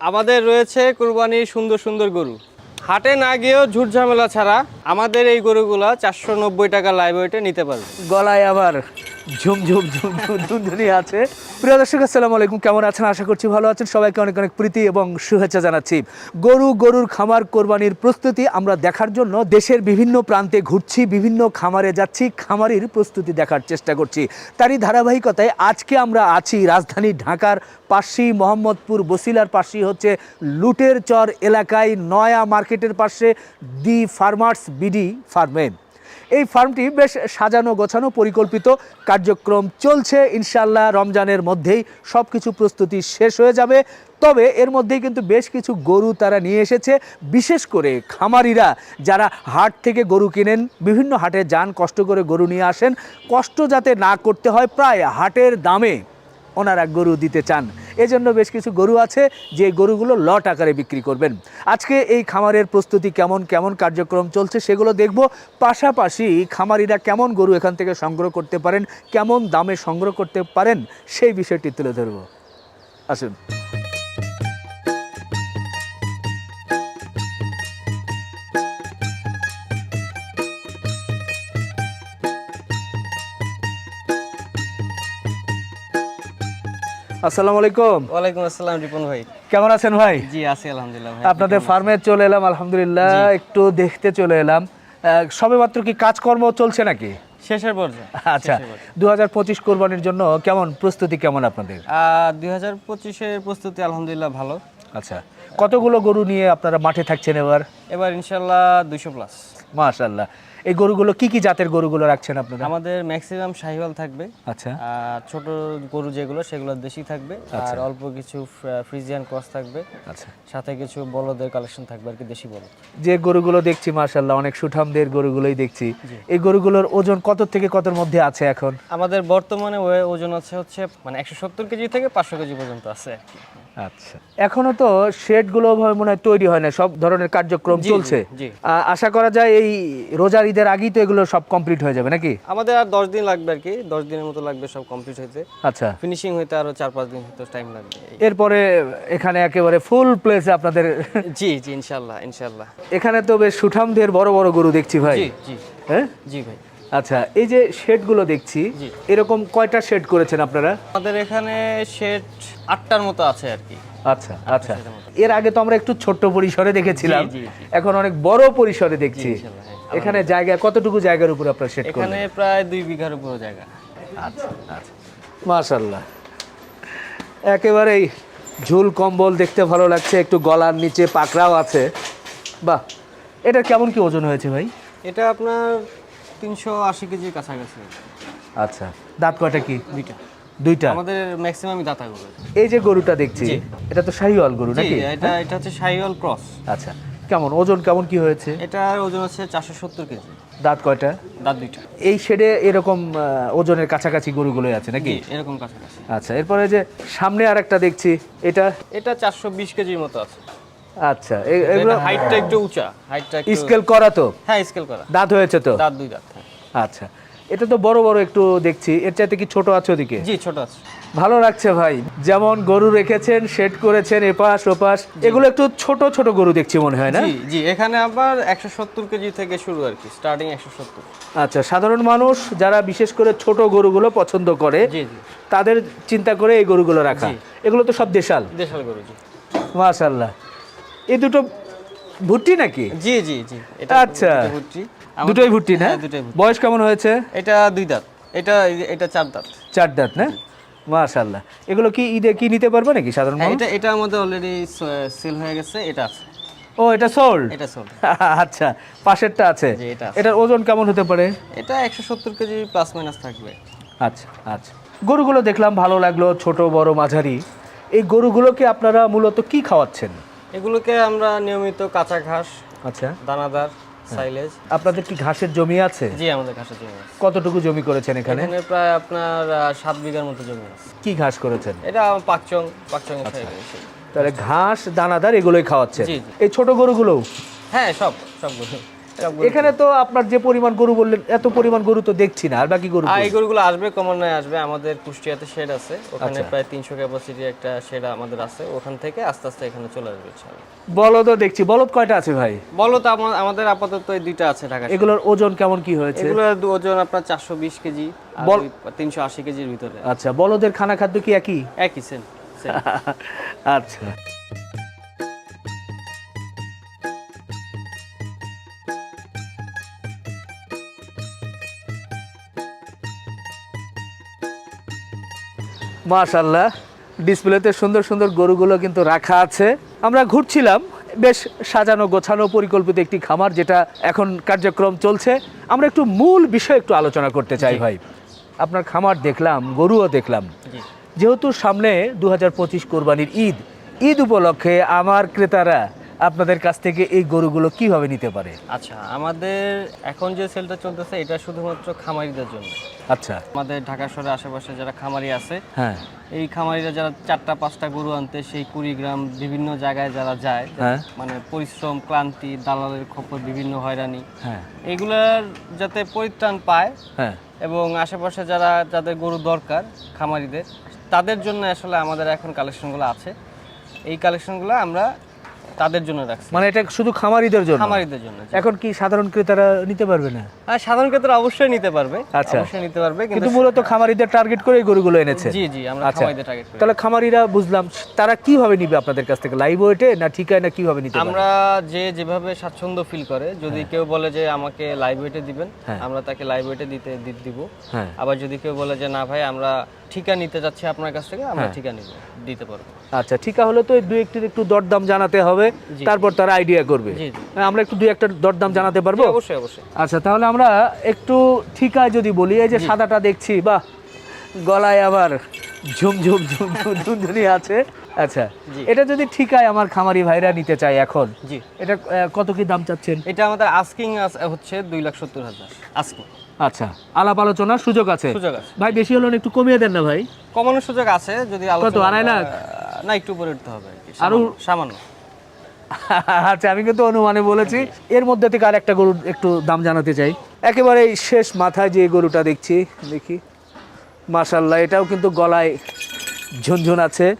আমাদের রয়েছে কুরবানির সুন্দর সুন্দর গরু। হাটে না গিয়েও ঝুট ঝামেলা ছাড়া আমাদের এই গরুগুলো চারশো নব্বই টাকা লাইভ নিতে পারবে। গলায় আবার ঝুম ঝুম ঝুম ঝুম ধুনধুনি আছে। প্রিয় দর্শক, আসসালামু আলাইকুম। কেমন আছেন? আশা করছি ভালো আছেন। সবাইকে অনেক অনেক প্রীতি এবং শুভেচ্ছা জানাচ্ছি। গরু, গরুর খামার কোরবানির প্রস্তুতি আমরা দেখার জন্য দেশের বিভিন্ন প্রান্তে ঘুরছি, বিভিন্ন খামারে যাচ্ছি, খামারির প্রস্তুতি দেখার চেষ্টা করছি। তারই ধারাবাহিকতায় আজকে আমরা আছি রাজধানী ঢাকার পাশি মোহাম্মদপুর বসিলার পাশেই হচ্ছে লুটের চর এলাকায় নয়া মার্কেটের পাশে দি ফার্মার্স বিডি ফার্মে। এই ফার্মটি বেশ সাজানো গোছানো পরিকল্পিত কার্যক্রম চলছে। ইনশাল্লাহ রমজানের মধ্যেই সব কিছু প্রস্তুতি শেষ হয়ে যাবে। তবে এর মধ্যেই কিন্তু বেশ কিছু গরু তারা নিয়ে এসেছে। বিশেষ করে খামারিরা যারা হাট থেকে গরু কিনেন, বিভিন্ন হাটে যান, কষ্ট করে গরু নিয়ে আসেন, কষ্ট যাতে না করতে হয়, প্রায় হাটের দামে ওনারা গরু দিতে চান। এজন্য বেশ কিছু গরু আছে, যে গরুগুলো লট আকারে বিক্রি করবেন। আজকে এই খামারের প্রস্তুতি কেমন কেমন কার্যক্রম চলছে সেগুলো দেখব। পাশাপাশি খামারিরা কেমন গরু এখান থেকে সংগ্রহ করতে পারেন, কেমন দামে সংগ্রহ করতে পারেন, সেই বিষয়টি তুলে ধরব। আসুন। আসসালামু আলাইকুম। ওয়ালাইকুম আসসালাম রিপন ভাই। কেমন আছেন ভাই? জি আছি আলহামদুলিল্লাহ ভাই আপনাদের ফার্মে চলে এলাম আলহামদুলিল্লাহ। একটু দেখতে চলে এলাম। সবে মাত্র কি কাজকর্ম চলছে নাকি? শেষের পর্যায়ে আচ্ছা দু হাজার পঁচিশ কোরবানির জন্য কেমন প্রস্তুতি কেমন আপনাদের? দুই হাজার পঁচিশের প্রস্তুতি আলহামদুলিল্লাহ ভালো। আচ্ছা কতগুলো গরু নিয়ে আপনারা মাঠে থাকছেন এবার? এবার ইনশাল্লাহ দুইশো প্লাস মাশাল্লাহ এই গরুগুলো কি কি জাতের গরুগুলো রাখছেন আপনারা? আমাদের ম্যাক্সিমাম শাহিওয়াল থাকবে। আচ্ছা। আর ছোট গরু যেগুলো সেগুলো দেশি থাকবে। আর অল্প কিছু ফ্রিজিয়ান ক্রস থাকবে। আচ্ছা। সাথে কিছু বলদের কালেকশন থাকবে আর কি দেশি বলদ। যে গরুগুলো দেখছি মাশাল্লাহ অনেক সুঠামদের গরুগুলোই দেখছি। এই গরুগুলোর ওজন কত থেকে কতর মধ্যে আছে এখন? আমাদের বর্তমানে ওজন আছে হচ্ছে মানে একশো সত্তর কেজি থেকে পাঁচশো কেজি পর্যন্ত আছে। আচ্ছা। এখনও তো শেডগুলো মনে হয় তৈরি হয় না সব ধরনের কার্যক্রম চলছে। আশা করা যায় এই রোজার ঈদের আগেই তো এগুলো সব কমপ্লিট হয়ে যাবে নাকি? আমাদের আর দশ দিন লাগবে আর কি দশ দিনের মতো লাগবে সব কমপ্লিট হইতে। আচ্ছা। ফিনিশিং হইতে আরও চার পাঁচ দিন হয়তো টাইম লাগবে। এরপরে এখানে একেবারে ফুল প্লেসে আপনাদের জি জি ইনশাল্লাহ ইনশাল্লাহ। এখানে তো বেশ সুঠামদের বড় বড় গরু দেখছি ভাই। জি জি। হ্যাঁ? জি ভাই। আচ্ছা এই যে শেডগুলো দেখছি এরকম কয়টা শেড করেছেন আপনারা? আমাদের এখানে শেড আটটার মতো আছে আর কি। আচ্ছা আচ্ছা। এর আগে তো আমরা একটু ছোট্ট পরিসরে দেখেছিলাম। এখন অনেক বড় পরিসরে দেখছি। হ্যাঁ। এখানে জায়গা কতটুকু জায়গার উপর আপনারা শেড এখানে প্রায় দুই বিঘার উপর জায়গা। আচ্ছা আচ্ছা। মাশাল্লাহ একেবারেই ঝুল কম্বল দেখতে ভালো লাগছে একটু গলার নিচে পাকড়াও আছে। বাহ এটা কেমন কি ওজন হয়েছে ভাই? এটা আপনার তিনশো আশি কেজির কাছাকাছি। আচ্ছা দাঁত কয়টা কি? দুইটা। দুইটা? আমাদের ম্যাক্সিমাম দাতা গরু এই যে গরুটা দেখছি এটা তো শাহিওয়াল গরু নাকি? এটা এটা হচ্ছে শাহিওয়াল ক্রস। আচ্ছা কেমন? ওজন কেমন কি হয়েছে? এটার ওজন হচ্ছে চারশো সত্তর কেজি। দাঁত কয়টা? দাঁত দুইটা। এই শেডে এরকম ওজনের কাছাকাছি গরুগুলোই আছে নাকি? এরকম কাছাকাছি। আচ্ছা এরপরে যে সামনে আর একটা দেখছি এটা? এটা চারশো বিশ কেজির মতো আছে। আচ্ছা এগুলো হাইটটা একটু উঁচা হাইটটা একটু স্কেল করা তো? হ্যাঁ স্কেল করা। দাঁত হয়েছে তো? দাঁত দুই দাঁত হ্যাঁ। আচ্ছা এটা তো বড় বড় একটু দেখছি এর চাইতে কি ছোট আছে ওদিকে? জি ছোট আছে। ভালো লাগছে ভাই যেমন গরু রেখেছেন শেড করেছেন এপাশ ওপাশ এগুলো একটু ছোট ছোট গরু দেখছি মনে হয় না? জি জি এখানে আবার একশো সত্তর কেজি থেকে শুরু আর কি স্টার্টিং একশো সত্তর। আচ্ছা সাধারণ মানুষ যারা বিশেষ করে ছোট গরুগুলো পছন্দ করে জি জি। তাদের চিন্তা করে এই গরুগুলো রাখা। এগুলো তো সব দেশাল। দেশাল গরু জি। মাশাল্লাহ এই দুটো ভুট্টি নাকি? জি জি জি। এটা আচ্ছা। ভুট্টি। দুটোই ভুট্টি না? হ্যাঁ, দুটোই বয়স কেমন হয়েছে? এটা দুই দাঁত। এটা এটা চার দাঁত। চার দাঁত না? মাশাল্লাহ এগুলো কি ঈদে কি নিতে পারবে নাকি সাধারণ হ্যাঁ, এটা এটা আমাদের অলরেডি সেল হয়ে গেছে এটা আছে। ও এটা সোল্ড এটা সোল আচ্ছা পাশেরটা আছে। জি, এটা আছে। এটার ওজন কেমন হতে পারে? এটা একশো সত্তর কেজি প্লাস মাইনাস থাকবে। আচ্ছা আচ্ছা। গরুগুলো দেখলাম ভালো লাগল ছোট বড় মাঝারি। এই গরুগুলোকে আপনারা মূলত কি খাওয়াচ্ছেন? এগুলোকে আমরা নিয়মিত কাঁচা ঘাস আচ্ছা। দানাদার সাইলেজ আপনাদের কি ঘাসের জমি আছে? জি আমাদের ঘাসের জমি আছে। কতটুকু জমি করেছেন এখানে? এখানে প্রায় আপনার সাত বিঘার মতো জমি আছে। কি ঘাস করেছেন? এটা পাকচং পাকচং এর আচ্ছা। তাহলে ঘাস দানাদার এগুলোই খাওয়াচ্ছে। এই ছোট গরুগুলো হ্যাঁ সব সব সবগুলো এখানে তো আপনার যে পরিমাণ গরু বললেন এত পরিমাণ গরু তো দেখছি না আর বাকি গরু এই গরুগুলো আসবে ক্রমান্বয়ে আসবে আমাদের কুষ্টিয়াতে শেড আছে ওখানে আচ্ছা। প্রায় তিনশো ক্যাপাসিটি একটা শেড আমাদের আছে ওখান থেকে আস্তে আস্তে এখানে চলে আসবে। বলদও দেখছি বলদ কয়টা আছে ভাই? বলো তো আমাদের আপাতত এই দুইটা আছে ঢাকা এগুলোর ওজন কেমন কি হয়েছে? এগুলোর ওজন আপনার চারশো বিশ কেজি তিনশো আশি কেজির ভিতরে। আচ্ছা বলদের খানা খাদ্য কি একই? একই সেম আচ্ছা। মাশাল্লাহ ডিসপ্লেতে সুন্দর সুন্দর গরুগুলো কিন্তু রাখা আছে। আমরা ঘুরছিলাম বেশ সাজানো গোছানো পরিকল্পিত একটি খামার যেটা এখন কার্যক্রম চলছে। আমরা একটু মূল বিষয় একটু আলোচনা করতে চাই ভাই। আপনার খামার দেখলাম গরুও দেখলাম। যেহেতু সামনে দু হাজার পঁচিশ কোরবানির ঈদ ঈদ উপলক্ষে আমার ক্রেতারা আপনাদের কাছ থেকে এই গরুগুলো কীভাবে নিতে পারে? আচ্ছা আমাদের এখন যে সেলটা চলতেছে এটা শুধুমাত্র খামারিদের জন্য। আচ্ছা। আমাদের ঢাকা শহরের আশেপাশে যারা খামারি আছে হ্যাঁ। এই খামারিরা যারা চারটা পাঁচটা গরু আনতে সেই কুড়িগ্রাম বিভিন্ন জায়গায় যারা যায় হ্যাঁ। মানে পরিশ্রম ক্লান্তি দালালের খপ্পর বিভিন্ন হয়রানি হ্যাঁ। এগুলার যাতে পরিত্রাণ পায় হ্যাঁ। এবং আশেপাশে যারা যাদের গরু দরকার খামারিদের তাদের জন্য আসলে আমাদের এখন কালেকশনগুলো আছে। এই কালেকশনগুলো আমরা তাদের জন্য রাখছি। মানে এটা শুধু খামারিদের জন্য? খামারিদের জন্য এখন কি সাধারণ ক্রেতারা নিতে পারবে না? আর সাধারণ ক্ষেত্রে অবশ্যই নিতে পারবে। আচ্ছা। অবশ্যই নিতে পারবে কিন্তু মূলত খামারিদের টার্গেট করে গরুগুলো এনেছে। জি জি আমরা আচ্ছা। খামারিদের টার্গেট করি। তাহলে খামারিরা বুঝলাম তারা কীভাবে নিবে আপনাদের কাছ থেকে? লাইভ ওয়েটে না ঠিকায় না কীভাবে নিতে আমরা যে যেভাবে স্বাচ্ছন্দ্য ফিল করে যদি কেউ বলে যে আমাকে লাইভ ওয়েটে দিবেন হ্যাঁ। আমরা তাকে লাইভ ওয়েটে দিতে দিব। হ্যাঁ। আবার যদি কেউ বলে যে না ভাই আমরা ঠিকা নিতে যাচ্ছি আপনার কাছ থেকে আমরা হ্যাঁ। ঠিকা নিব দিতে পারব। আচ্ছা ঠিকা হলে তো দু একটি একটু দরদাম জানাতে হবে তারপর তারা আইডিয়া করবে। হ্যাঁ, আমরা একটু দুই একটা দরদাম জানাতে পারব? অবশ্যই অবশ্যই। আচ্ছা তাহলে আমরা একটু ঠিকায় যদি বলি এই যে সাদাটা দেখছি বাহ! গলায় আবার ঝুম ঝুম ঝুম ঝুম আছে। আচ্ছা এটা যদি ঠিকায় আমার খামারি ভাইরা নিতে চায় এখন জি। এটা কত কি দাম চাচ্ছেন? এটা আমাদের আস্কিং হচ্ছে দুই লাখ সত্তর হাজার। আস্কিং আচ্ছা আলাপ আলোচনার সুযোগ আছে। সুযোগ আছে। ভাই বেশি হলে একটু কমিয়ে দেন না ভাই? কমানোর সুযোগ আছে যদি আলোচনা- আড়াই লাখ? না একটু উপরে উঠতে হবে আর সামান্য- আচ্ছা আমি কিন্তু অনুমানে বলেছি এর মধ্যে থেকে আর একটা গরুর একটু দাম জানাতে চাই। একেবারে শেষ মাথায় যে গরুটা দেখছি দেখি। মাশাল্লাহ এটাও কিন্তু গলায় ঝুনঝুন আছে।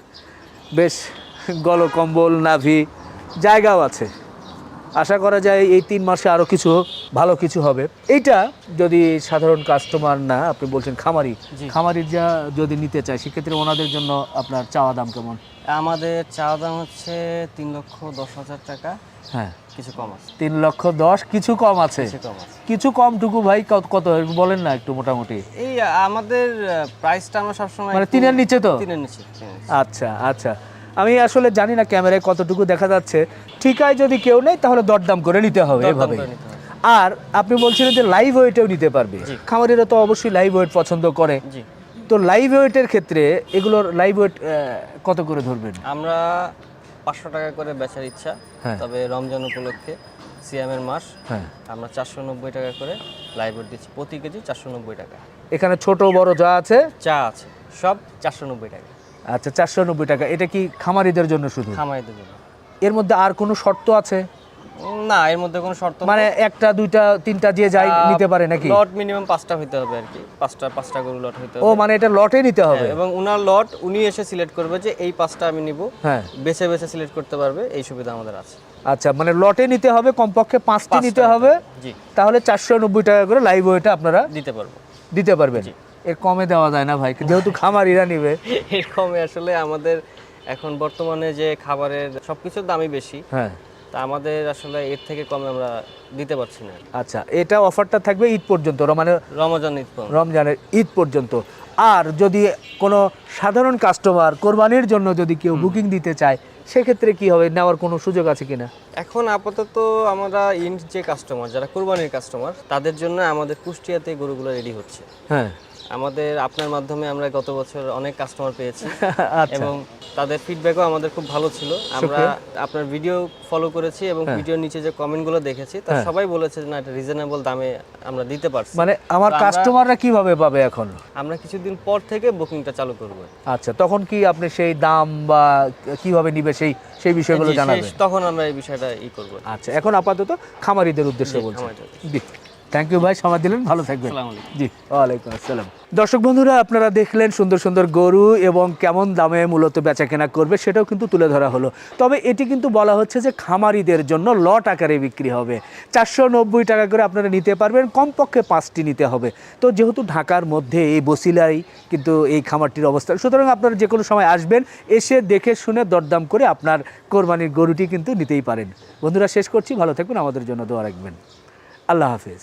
বেশ গল কম্বল নাভি জায়গাও আছে। আশা করা যায় এই তিন মাসে আরও কিছু ভালো কিছু হবে। এইটা যদি সাধারণ কাস্টমার না আপনি বলছেন খামারি জি। খামারির যা যদি নিতে চায় সেক্ষেত্রে ওনাদের জন্য আপনার চাওয়া দাম কেমন? আমাদের চাওয়া দাম হচ্ছে তিন লক্ষ দশ হাজার টাকা। হ্যাঁ। কিছু কম আছে। তিন লক্ষ দশ কিছু কম আছে। কিছু কম কমটুকু ভাই কত বলেন না একটু মোটামুটি। এই আমাদের প্রাইসটা আমরা সবসময় মানে তিনের নিচে তো? তিনের নিচে। আচ্ছা আচ্ছা। আমি আসলে জানি না ক্যামেরায় কতটুকু দেখা যাচ্ছে। ঠিকায় যদি কেউ নেই তাহলে দরদাম করে নিতে হবে এভাবে। আর আপনি বলছিলেন যে লাইভ ওয়েটেও নিতে পারবে। খামারিরা তো অবশ্যই লাইভ ওয়েট পছন্দ করে। তো লাইভ ওয়েটের ক্ষেত্রে এগুলোর লাইভ ওয়েট কত করে ধরবেন? আমরা পাঁচশো টাকা করে বেচার ইচ্ছা হ্যাঁ। তবে রমজান উপলক্ষে সিয়ামের মাস হ্যাঁ। আমরা চারশো নব্বই টাকা করে লাইভ ওয়েট দিচ্ছি। প্রতি কেজি চারশো নব্বই টাকা। এখানে ছোট বড় যা আছে? চা আছে সব চারশো নব্বই টাকা। আচ্ছা চারশো নব্বই টাকা। এটা কি খামারিদের জন্য শুধু? খামাইতে জন্য। এর মধ্যে আর কোনো শর্ত আছে? না এর মধ্যে কোনো শর্ত মানে একটা দুইটা তিনটা যে যাই নিতে পারে নাকি? লট মিনিমাম পাঁচটা হইতে হবে আর কি। পাঁচটা পাঁচটা গরু লট হইতে ও মানে এটা লটে নিতে হবে? হ্যাঁ, এবং উনার লট উনি এসে সিলেক্ট করবে যে এই পাঁচটা আমি নিব। হ্যাঁ। বেছে বেছে সিলেক্ট করতে পারবে এই সুবিধা আমাদের আছে। আচ্ছা মানে লটে নিতে হবে কমপক্ষে পাঁচটি নিতে হবে। জি। তাহলে চারশো নব্বই টাকা করে লাইভ ওয়েটা আপনারা দিতে পারব। দিতে পারবেন। এর কমে দেওয়া যায় না ভাই যেহেতু খামারিরা নিবে। এর কমে আসলে আমাদের এখন বর্তমানে যে খাবারের সবকিছুর দামই বেশি হ্যাঁ। তা আমাদের আসলে এর থেকে কমে আমরা দিতে পারছি না। আচ্ছা এটা অফারটা থাকবে ঈদ পর্যন্ত মানে রমজান ঈদ পর্যন্ত। রমজানের ঈদ পর্যন্ত। আর যদি কোনো সাধারণ কাস্টমার কোরবানির জন্য যদি কেউ বুকিং দিতে চায় সেক্ষেত্রে কি হবে নেওয়ার কোনো সুযোগ আছে কিনা? এখন আপাতত আমরা ইন্ড যে কাস্টমার যারা কুরবানির কাস্টমার তাদের জন্য আমাদের কুষ্টিয়াতে গরুগুলো রেডি হচ্ছে। হ্যাঁ। আমাদের আপনার মাধ্যমে আমরা গত বছর অনেক কাস্টমার পেয়েছি। আচ্ছা। এবং তাদের ফিডব্যাকও আমাদের খুব ভালো ছিল। আমরা আপনার ভিডিও ফলো করেছি এবং হ্যাঁ। ভিডিওর নিচে যে কমেন্টগুলো দেখেছি তা সবাই বলেছে যে না এটা রিজনেবল দামে আমরা দিতে পারছি। মানে আমরা- কাস্টমাররা কীভাবে পাবে এখন? আমরা কিছুদিন পর থেকে বুকিংটা চালু করব। আচ্ছা তখন কি আপনি সেই দাম বা কীভাবে নিবে সেই সেই বিষয়গুলো জানাবেন তখন আমরা এই বিষয়টা ই করব। আচ্ছা এখন আপাতত খামারিদের উদ্দেশ্যে বলছি। থ্যাংক ইউ ভাই সময় দিলেন ভালো থাকবেন। জি ওয়ালাইকুম আসসালাম। দর্শক বন্ধুরা আপনারা দেখলেন সুন্দর সুন্দর গরু এবং কেমন দামে মূলত বেচা কেনা করবে সেটাও কিন্তু তুলে ধরা হলো। তবে এটি কিন্তু বলা হচ্ছে যে খামারিদের জন্য লট আকারে বিক্রি হবে। চারশো নব্বই টাকা করে আপনারা নিতে পারবেন কমপক্ষে পাঁচটি নিতে হবে। তো যেহেতু ঢাকার মধ্যে এই বসিলাই কিন্তু এই খামারটির অবস্থান সুতরাং আপনারা যে কোনো সময় আসবেন এসে দেখে শুনে দরদাম করে আপনার কোরবানির গরুটি কিন্তু নিতেই পারেন। বন্ধুরা শেষ করছি ভালো থাকবেন আমাদের জন্য দোয়া রাখবেন। আল্লাহ হাফেজ।